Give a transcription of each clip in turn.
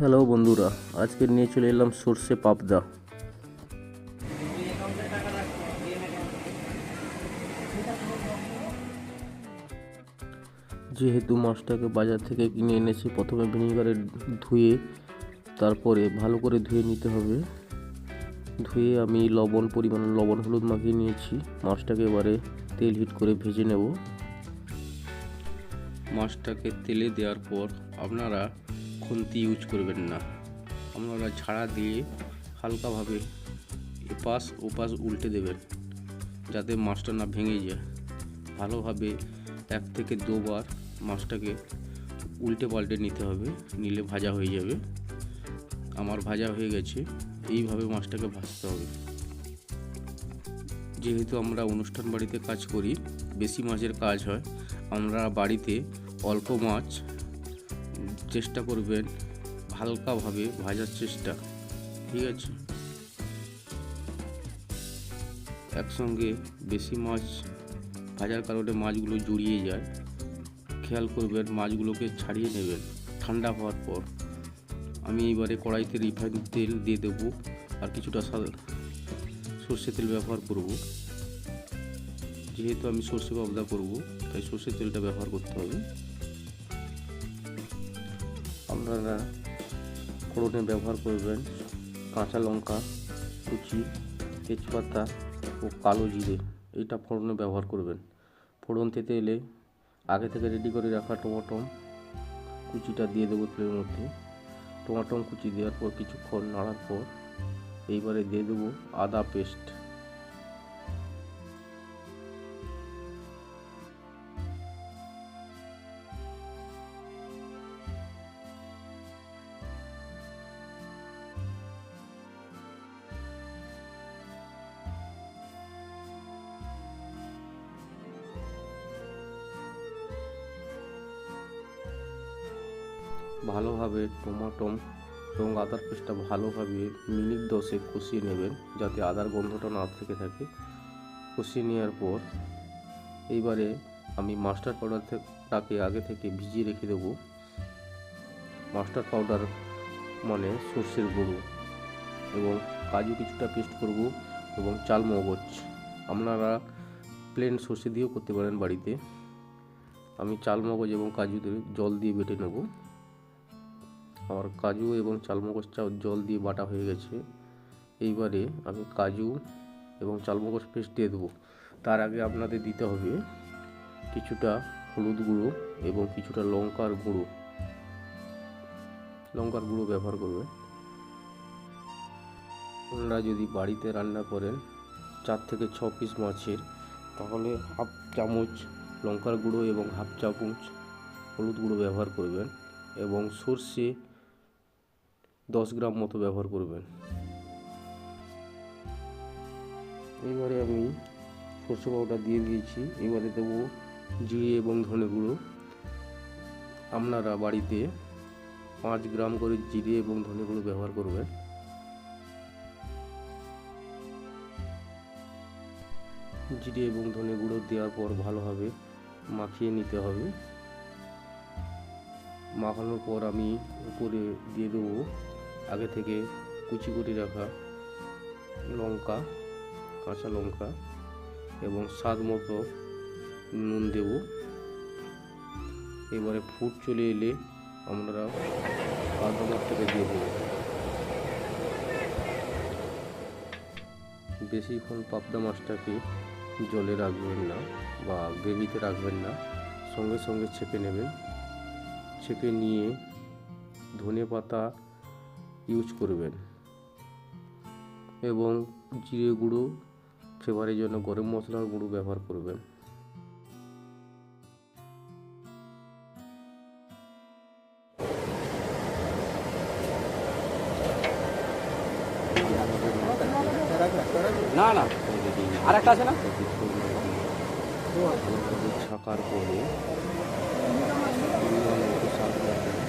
Hello বন্ধুরা। আজকে নিয়ে চলে এলাম সর্ষে পাবদা। যেহেতু মাছটাকে বাজার থেকে কিনে এনেছি, প্রথমে ভিনিগারে ধুয়ে, তারপরে ভালো করে ধুয়ে নিতে হবে। ধুয়ে আমি লবণ, পরিমাণ লবণ, হলুদ মাখিয়ে নিয়েছি। মাছটাকে এবারে তেল হিট করে ভেজে নেব। মাছটাকে তেলে দেওয়ার পর আপনারা খুন্তি ইউজ করবেন না। আপনারা ছাড়া দিয়ে হালকাভাবে এপাশ ওপাশ উল্টে দেবেন, যাতে মাছটা না ভেঙে যায়। ভালোভাবে এক থেকে দুবার মাছটাকে উল্টে পাল্টে নিতে হবে, নিলে ভাজা হয়ে যাবে। আমার ভাজা হয়ে গেছে, এইভাবে মাছটাকে ভাজতে হবে। যেহেতু আমরা অনুষ্ঠান বাড়িতে কাজ করি, বেশি মাছের কাজ হয়, আমরা বাড়িতে অল্প মাছ চেষ্টা করবেন, হালকাভাবে ভাজার চেষ্টা, ঠিক আছে? একসঙ্গে বেশি মাছ, ভাজার কারণে মাছগুলো জড়িয়ে যায়। খেয়াল করবেন মাছগুলোকে ছাড়িয়ে নেবেন, ঠান্ডা হওয়ার পর। আমি এবারে কড়াইতে রিফাইন তেল দিয়ে দেবো, আর কিছুটা সর্ষে তেল ব্যবহার করব। যেহেতু আমি সর্ষে পাবদা করব, তাই সর্ষের তেলটা ব্যবহার করতে হবে। আপনারা ফোড়নে ব্যবহার করবেন কাঁচা লঙ্কা কুচি তেজপাতা ও কালো জিরে। এইটা ফোড়নে ব্যবহার করবেন। ফোড়ন তেতে এলে আগে থেকে রেডি করে রাখা টমাটম কুচিটা দিয়ে দেবো তেলের মধ্যে। টমাটম কুচি দেওয়ার পর, কিছুক্ষণ নাড়ার পর, এইবারে দিয়ে দেবো আদা পেস্ট ভালোভাবে টমাটম এবং আদার পেস্টটা ভালোভাবে মিনিট দশে কষিয়ে নেবেন, যাতে আদার গন্ধটা না থেকে থাকে। কষিয়ে নেওয়ার পর এইবারে আমি মাস্টার পাউডারটাকে আগে থেকে ভিজিয়ে রেখে দেবো। মাস্টার পাউডার মানে সর্ষের গুঁড়ো এবং কাজু কিছুটা পেস্ট করব এবং চাল মগজ। আপনারা প্লেন সর্ষে দিয়েও করতে পারেন বাড়িতে। আমি চাল মগজ এবং কাজু জল দিয়ে বেটে নেব। আমার কাজু এবং চালমগজটা জল দিয়ে বাটা হয়ে গেছে। এইবারে আমি কাজু এবং চালমগজ পেস্ট দিয়ে দেবো। তার আগে আপনাদের দিতে হবে কিছুটা হলুদ গুঁড়ো এবং কিছুটা লঙ্কার গুঁড়ো। লঙ্কার গুঁড়ো ব্যবহার করবেন। আপনারা যদি বাড়িতে রান্না করেন চার থেকে ছ পিস মাছের, তাহলে হাফ চামচ লঙ্কার গুঁড়ো এবং হাফ চামচ হলুদ গুঁড়ো ব্যবহার করবেন এবং সর্ষে দশ গ্রাম মতো ব্যবহার করবেন। এবারে আমি সর্ষে পাউডার দিয়ে দিয়েছি। এবারে দেবো জিরে এবং ধনে গুঁড়ো। আপনারা বাড়িতে পাঁচ গ্রাম করে জিরে এবং ধনে গুঁড়ো ব্যবহার করবেন। জিরে এবং ধনে গুঁড়ো দেওয়ার পর ভালোভাবে মাখিয়ে নিতে হবে। মাখানোর পর আমি উপরে দিয়ে দেবো আগে থেকে কুচি করে রাখা লঙ্কা, কাঁচা লঙ্কা এবং স্বাদ মতো নুন দেব। এবারে ফুট চলে এলে আমরা আদা মাছটাকে দিয়ে দেবো। বেশিক্ষণ পাবদা মাছটাকে জলে রাখবেন না বা গ্রেভিতে রাখবেন না, সঙ্গে সঙ্গে ছেঁকে নেবেন। ছেঁকে নিয়ে ধনে পাতা ইউজ করবেন। এবং জিরে গুঁড়ো ফ্লেভারের জন্য গরম মশলার গুঁড়ো ব্যবহার করবেন। না না আর একটা আছে না? ছাকার পরে পরিমাণ মতো স্বাদ মতো জিরে হ্যাঁ?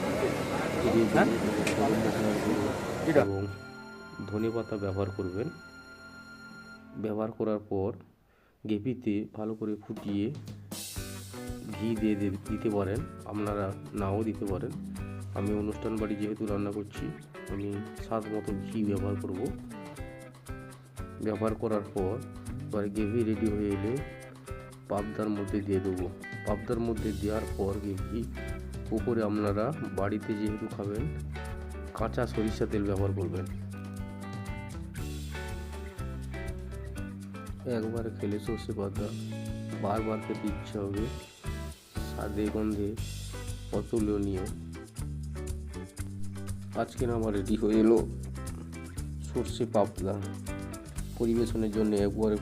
গুঁড়ো, গরম মশলার গুঁড়ো এটা? এবং ধনে পাতা ব্যবহার করবেন। ব্যবহার করার পর গ্রেভিতে ভালো করে ফুটিয়ে ঘি দিয়ে দিতে পারেন। আপনারা নাও দিতে পারেন। আমি অনুষ্ঠান বাড়ি যেহেতু রান্না করছি, আমি স্বাদ মতো ঘি ব্যবহার করব। ব্যবহার করার পর এবার গ্রেভি রেডি হয়ে এলে পাবদার মধ্যে দিয়ে দেবো। পাবদার মধ্যে দেওয়ার পর গ্রেভি উপরে আপনারা বাড়িতে যেহেতু খাবেন, কাঁচা সরিষা তেল ব্যবহার করবেন। একবার খেলে সর্ষে পাতা বারবার খেতে ইচ্ছে হবে। স্বাদে, গন্ধে অতুলনীয়। আজকের আমার রেডি হয়ে এলো সর্ষে পাবদা। পরিবেশনের জন্য একবার